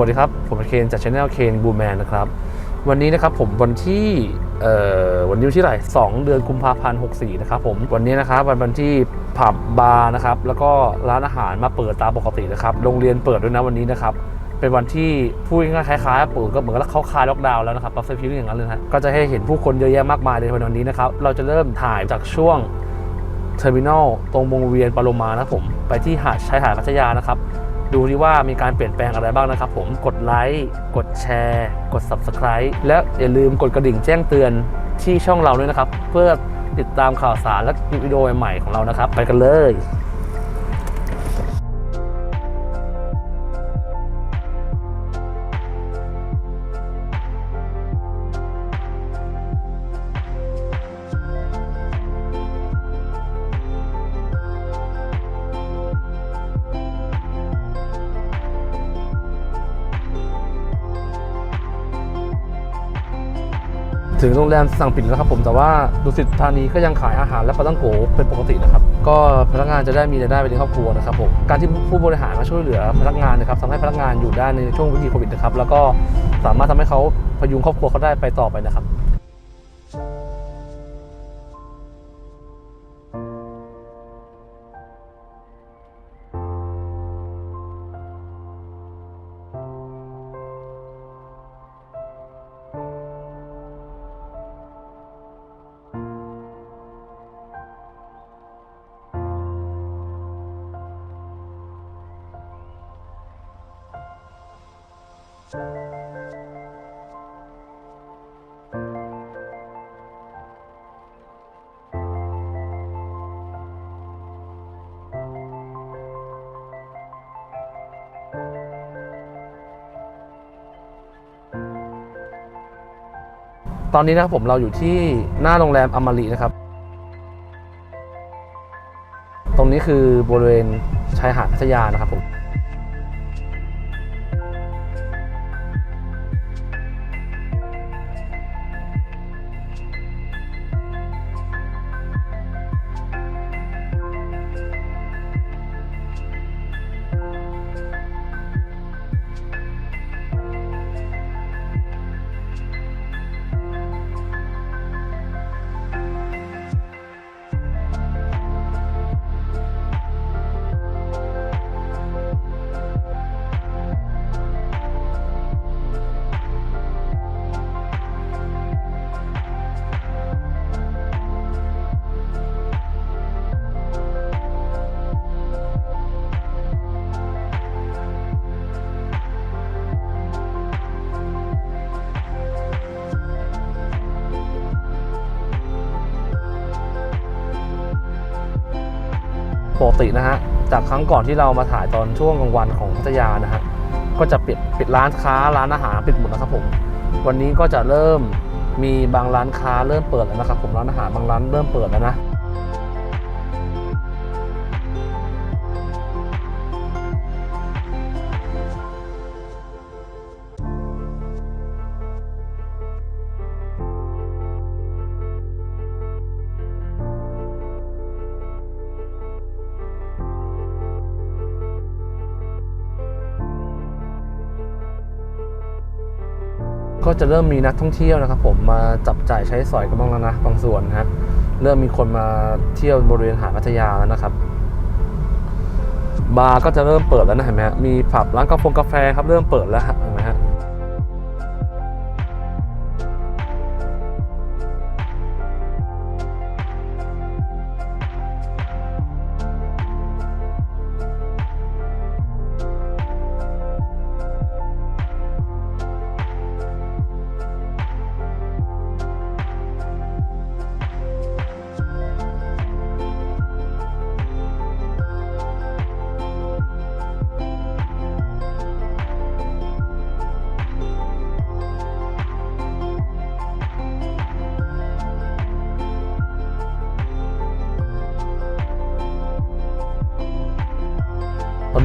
สวัสดีครับ ผมเคนจากช anel เคนบูแมนนะครับ วันนี้นะครับผมวันที่วันนี้ที่เท่าไหร่2เดือนกุมภาพันธ์64นะครับผมวันนี้นะครับวันวันที่ผับบาร์นะครับแล้วก็ร้านอาหารมาเปิดตามปกตินะครับโรงเรียนเปิดด้วยนะวันนี้นะครับเป็นวันที่พูดง่ายๆคล้ายๆเปิดก็เหมือนกับเขาคลายล็อกดาวน์แล้วนะครับปัฟเฟอร์พิวอย่างนั้นเลยนะก็จะให้เห็นผู้คนเยอะแยะมากมายเลยในวันนี้นะครับเราจะเริ่มถ่ายจากช่วงเทอร์มินอลตรงวงเวียนปาโลมานะผมไปที่หาดชายหาดพัทยานะครับ ดูดีว่ามีการเปลี่ยนแปลงอะไรบ้างนะครับผมกดไลค์กดแชร์ กด Subscribe และอย่าลืมกดกระดิ่งแจ้งเตือนที่ช่องเราด้วยนะครับ เพื่อติดตามข่าวสารและวิดีโอใหม่ๆของเรานะครับ ไปกันเลย ถึงโรงแรมสั่งปิดแล้วครับผมแต่ว่าดุสิตธานีก็ยังขายอาหารและปลาต้องโกเป็นปกตินะครับ ก็พนักงานจะได้มีรายได้ไปเลี้ยงครอบครัวนะครับผมการที่ผู้บริหารมาช่วยเหลือพนักงานนะครับทำให้พนักงานอยู่ได้ในช่วงวิกฤตโควิดนะครับแล้วก็สามารถทำให้เขาพยุงครอบครัวเขาได้ไปต่อไปนะครับ ตอนนี้นะครับผมเราอยู่ที่หน้าโรงแรมอมรีนะครับ ตรงนี้คือบริเวณชายหาดพัทยานะครับผม ปกตินะฮะจากครั้งก่อนที่เรามาถ่ายตอนช่วงกลางวันของพัทยานะฮะก็จะปิดปิดร้านค้าร้านอาหารปิดหมดนะครับผม วันนี้ก็จะเริ่มมีบางร้านค้าเริ่มเปิดแล้วนะครับผมร้านอาหารบางร้านเริ่มเปิดแล้วนะ ก็จะเริ่มมีนักท่องเที่ยวนะครับผมมาจับจ่ายใช้สอยกันบ้างแล้วนะบางส่วนฮะเริ่มมีคนมาเที่ยวบริเวณหาดพัทยาแล้วนะครับ บาร์ก็จะเริ่มเปิดแล้วนะเห็นไหมฮะมีผับร้านกาแฟกาแฟครับเริ่มเปิดแล้วเห็นไหมฮะ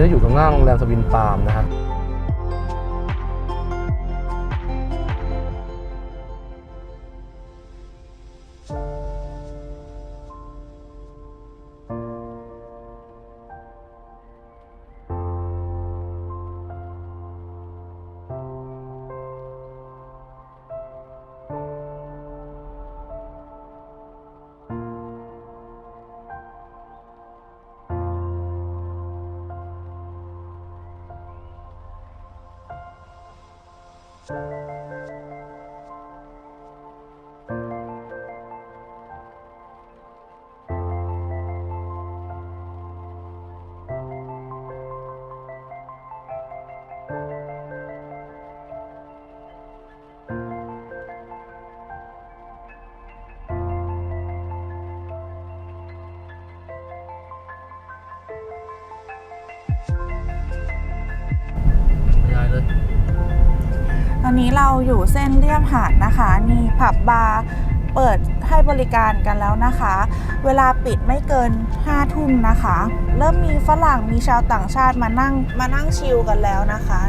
นี้อยู่ตรงหน้าโรงแรมสวินปาล์มนะครับ ม่ เราอยู่เส้นเลียบหาดนะคะ มีผับบาร์เปิดให้บริการกันแล้วนะคะ เวลาปิดไม่เกิน5ทุ่มนะคะ เริ่มมีฝรั่งมีชาวต่างชาติมานั่งมานั่งชิลกันแล้วนะคะ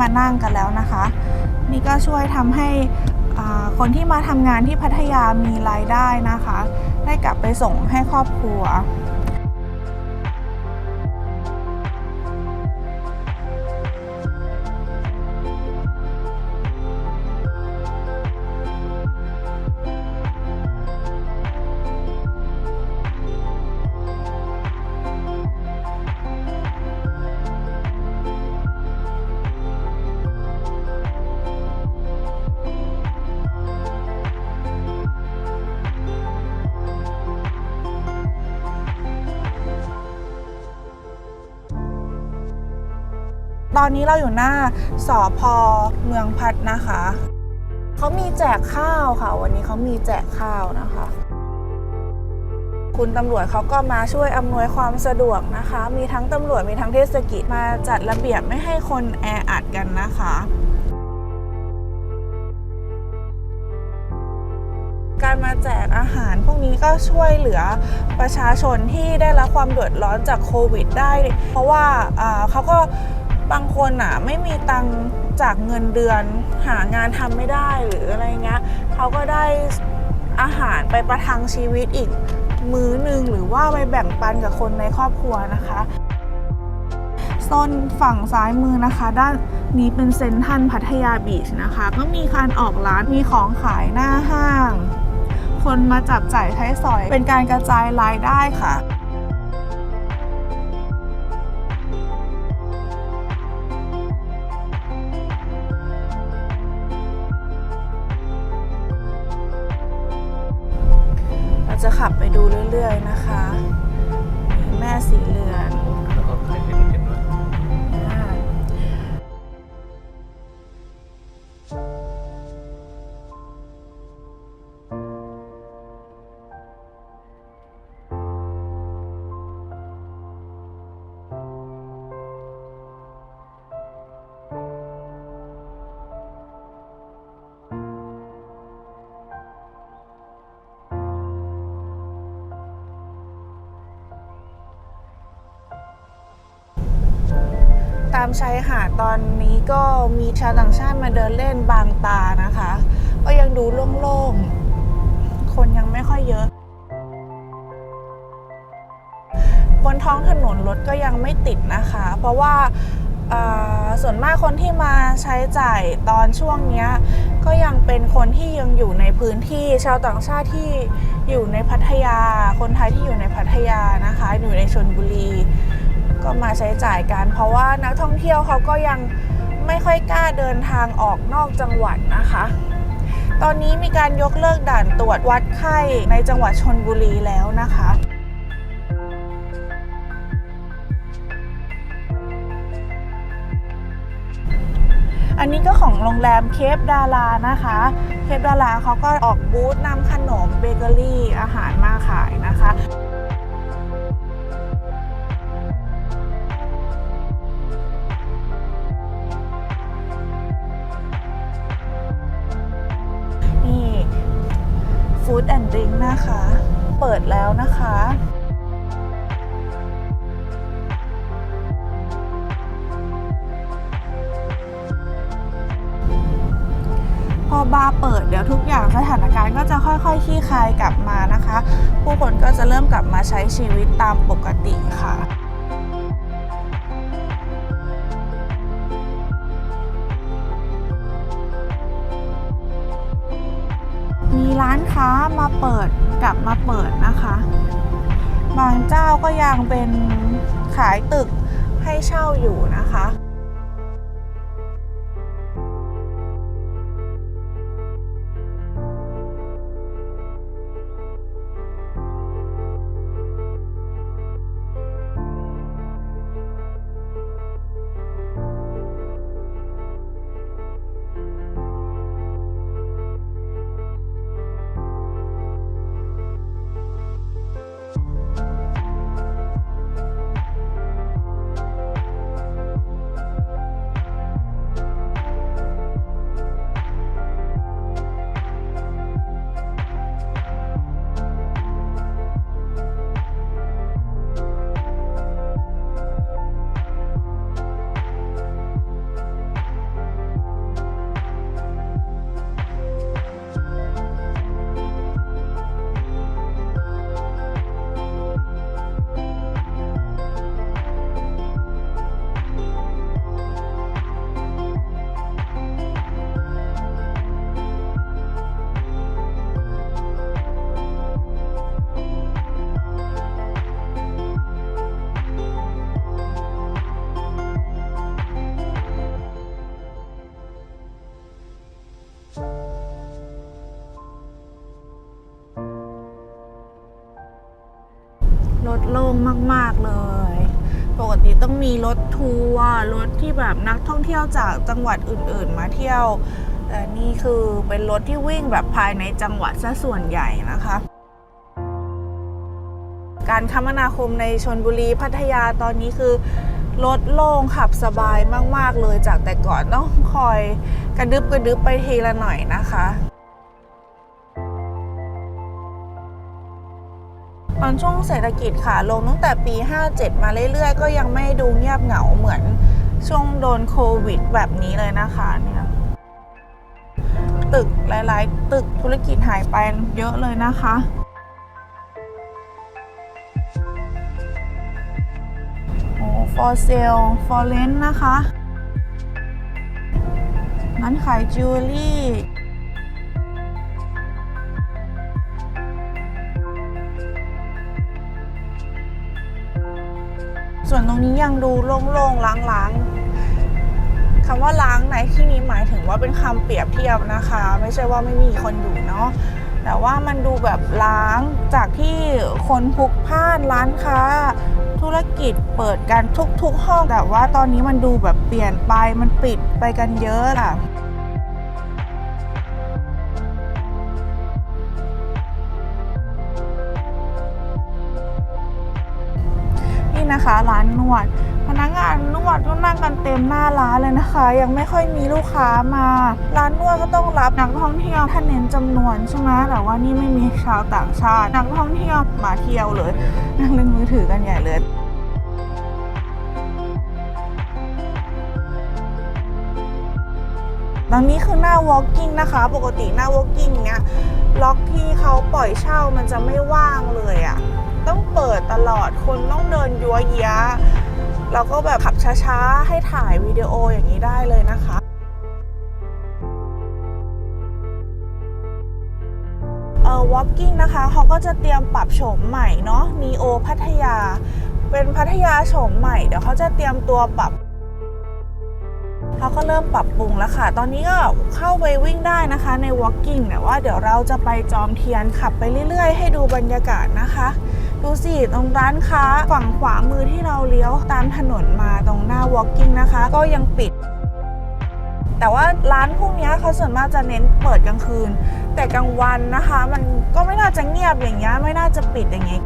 มานั่งกันแล้วนะคะ นี่ก็ช่วยทำให้คนที่มาทำงานที่พัทยามีรายได้นะคะ ได้กลับไปส่งให้ครอบครัว นี้เราอยู่หน้าสอพอเมืองพัดนะคะ เขามีแจกข้าวค่ะ วันนี้เขามีแจกข้าวนะคะ คุณตำรวจเขาก็มาช่วยอำนวยความสะดวกนะคะ มีทั้งตำรวจมีทั้งเทศกิจมาจัดระเบียบไม่ให้คนแออัดกันนะคะการมาแจกอาหารพวกนี้ก็ช่วยเหลือประชาชนที่ได้รับความเดือดร้อนจากโควิดได้ เพราะว่าเขาก็ บางคนอะไม่มีตังจากเงินเดือนหางานทำไม่ได้หรืออะไรเงี้ยเขาก็ได้อาหารไปประทังชีวิตอีกมื้อหนึ่งหรือว่าไปแบ่งปันกับคนในครอบครัวนะคะโซนฝั่งซ้ายมือนะคะ ด้านนี้เป็นเซ็นทรัลพัทยาบีชนะคะ ก็มีการออกร้านมีของขายหน้าห้าง คนมาจับจ่ายใช้สอยเป็นการกระจายรายได้ค่ะามชายหาดตอนนี้ก็มีชาวต่างชาติมาเดินเล่นบางตานะคะ ก็ยังดูโล่งๆ คนยังไม่ค่อยเยอะ บนท้องถนนรถก็ยังไม่ติดนะคะ เพราะว่าส่วนมากคนที่มาใช้จ่ายตอนช่วงนี้ก็ยังเป็นคนที่ยังอยู่ในพื้นที่ชาวต่างชาติที่อยู่ในพัทยา คนไทยที่อยู่ในพัทยานะคะ อยู่ในชนบุรี ก็มาใช้จ่ายกัน เพราะว่านักท่องเที่ยวเขาก็ยังไม่ค่อยกล้าเดินทางออกนอกจังหวัดนะคะ ตอนนี้มีการยกเลิกด่านตรวจวัดไข้ในจังหวัดชนบุรีแล้วนะคะอันนี้ก็ของโรงแรมเคปดารานะคะ เคปดาราเขาก็ออกบูธนำขนมเบเกอรี่อาหารมาขายนะคะ ฟู้ดแอนด์ดริงนะคะ เปิดแล้วนะคะพอบาร์เปิดเดี๋ยวทุกอย่างสถานการณ์ก็จะค่อยๆคลี่คลายกลับมานะคะ ผู้คนก็จะเริ่มกลับมาใช้ชีวิตตามปกติค่ะานค้ามาเปิดกลับมาเปิดนะคะ บางเจ้าก็ยังเป็นขายตึกให้เช่าอยู่นะคะ โล่งมาก ๆ เลย ปกติต้องมีรถทัวร์รถที่แบบนักท่องเที่ยวจากจังหวัดอื่น ๆ มาเที่ยวแต่นี่คือเป็นรถที่วิ่งแบบภายในจังหวัดซะส่วนใหญ่นะคะ การคมนาคมในชนบุรีพัทยาตอนนี้คือรถโล่งขับสบายมาก ๆ เลยจากแต่ก่อนต้องคอยกระดึบกระดึบไปทีละหน่อยนะคะ อนช่วงเศรษฐกิจค่ะลงตั้งแต่ปี 57 มาเรื่อยๆ ก็ยังไม่ดูเงียบเหงาเหมือนช่วงโดนโควิดแบบนี้เลยนะคะเนี่ยตึกหลายๆ ตึกธุรกิจหายไปเยอะเลยนะคะโอ้ for sale for rent นะคะร้นขายจิวเวลรี่ ส่วนตรงนี้ยังดูโล่งๆล้างๆคำว่าล้างในที่นี้หมายถึงว่าเป็นคำเปรียบเทียบนะคะ ไม่ใช่ว่าไม่มีคนอยู่เนาะแต่ว่ามันดูแบบล้างจากที่คนพลุกพล่านร้านค้า ธุรกิจเปิดกันทุกๆห้องแต่ว่าตอนนี้มันดูแบบเปลี่ยนไปมันปิดไปกันเยอะอะ นะคะ ร้านนวด พนักงานนวดก็นั่งกันเต็มหน้าร้านเลยนะคะ ยังไม่ค่อยมีลูกค้ามา ร้านนวดก็ต้องรับนักท่องเที่ยวถ้านเน้นจำนวนใช่ไหมแต่ว่านี่ไม่มีชาวต่างชาติ นักท่องเที่ยวมาเที่ยวเลย นั่งเล่นมือถือกันใหญ่เลยตรงนี้คือหน้า walking นะคะ ปกติหน้า walking เนี้ยล็อกที่เขาปล่อยเช่ามันจะไม่ว่างเลยอะ่ะ ต้องเปิดตลอด คนต้องเดินยัวเยียเราก็แบบขับช้าๆ ให้ถ่ายวิดีโออย่างนี้ได้เลยนะคะ เอ่อ walking นะคะเขาก็จะเตรียมปรับโฉมใหม่เนาะ neo พัทยา เป็นพัทยาโฉมใหม่ เดี๋ยวเขาจะเตรียมตัวปรับเขาก็เริ่มปรับปรุงแล้วค่ะ ตอนนี้ก็เข้าไปวิ่งได้นะคะใน walking แต่ว่าเดี๋ยวเราจะไปจอมเทียนขับไปเรื่อยๆ ให้ดูบรรยากาศนะคะ ดูสิตรงร้านค้าฝั่งขวามือที่เราเลี้ยวตามถนนมาตรงหน้า walking นะคะ ก็ยังปิด แต่ว่าร้านพวกนี้เขาส่วนมากจะเน้นเปิดกลางคืน แต่กลางวันนะคะ มันก็ไม่น่าจะเงียบอย่างเงี้ยไม่น่าจะปิดอย่างเงี้ย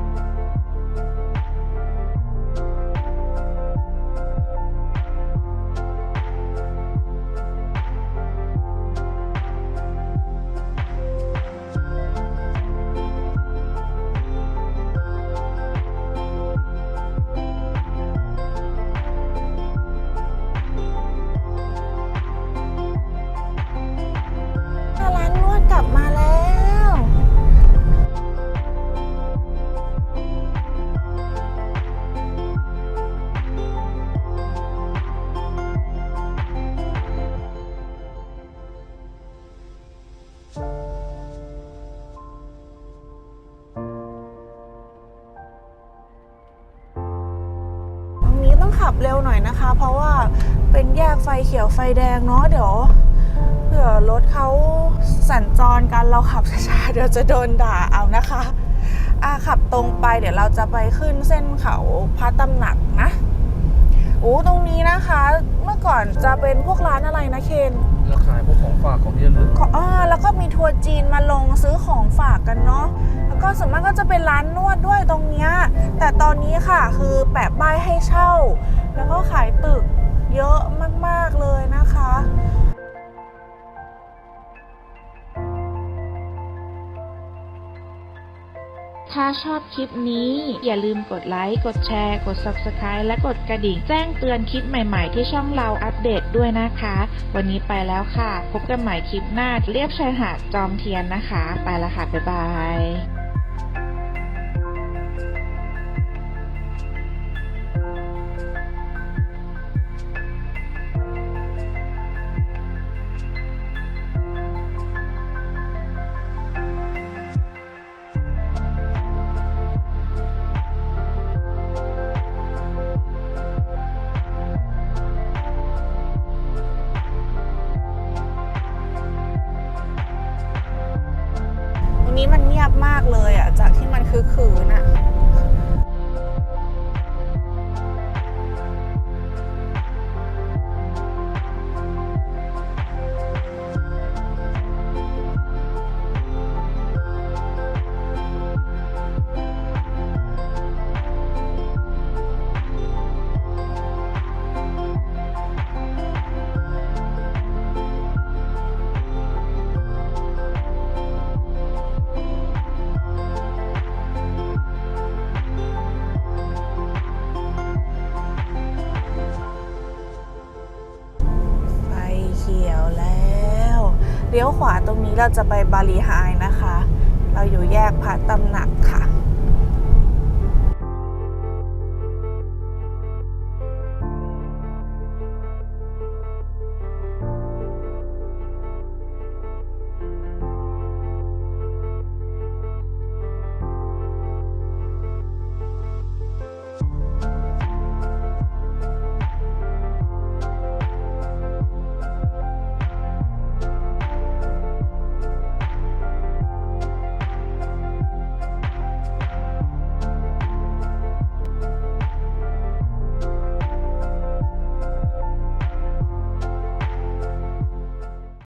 นะคะ เพราะว่าเป็นแยกไฟเขียวไฟแดงเนาะเดี๋ยวเผื่อรถเขาสัญจรกันเราขับช้าๆเดี๋ยวจะโดนด่าเอานะคะอะขับตรงไปเดี๋ยวเราจะไปขึ้นเส้นเขาพระตำหนักนะโอ้ตรงนี้นะคะ เมื่อก่อนจะเป็นพวกร้านอะไรนะเคนเราขายพวกของฝากของที่ระลึกขออ่าแล้วก็มีทัวร์จีนมาลงซื้อของฝากกันเนาะแล้วก็ส่วนมากก็จะเป็นร้านนวดด้วยตรงเนี้ยแต่ตอนนี้ค่ะคือแปะป้ายให้เช่า แล้วก็ขายตึกเยอะมากๆเลยนะคะถ้าชอบคลิปนี้อย่าลืมกดไลค์ กดแชร์ กด Subscribe และกดกระดิ่ง แจ้งเตือนคลิปใหม่ๆที่ช่องเราอัปเดตด้วยนะคะ วันนี้ไปแล้วค่ะ พบกันใหม่คลิปหน้าเรียบชายหาดจอมเทียนนะคะ ไปแล้วค่ะ บ๊ายบาย เรงนี้เราจะไปบาลีไฮนะคะ เราอยู่แยกพระตำหนักค่ะ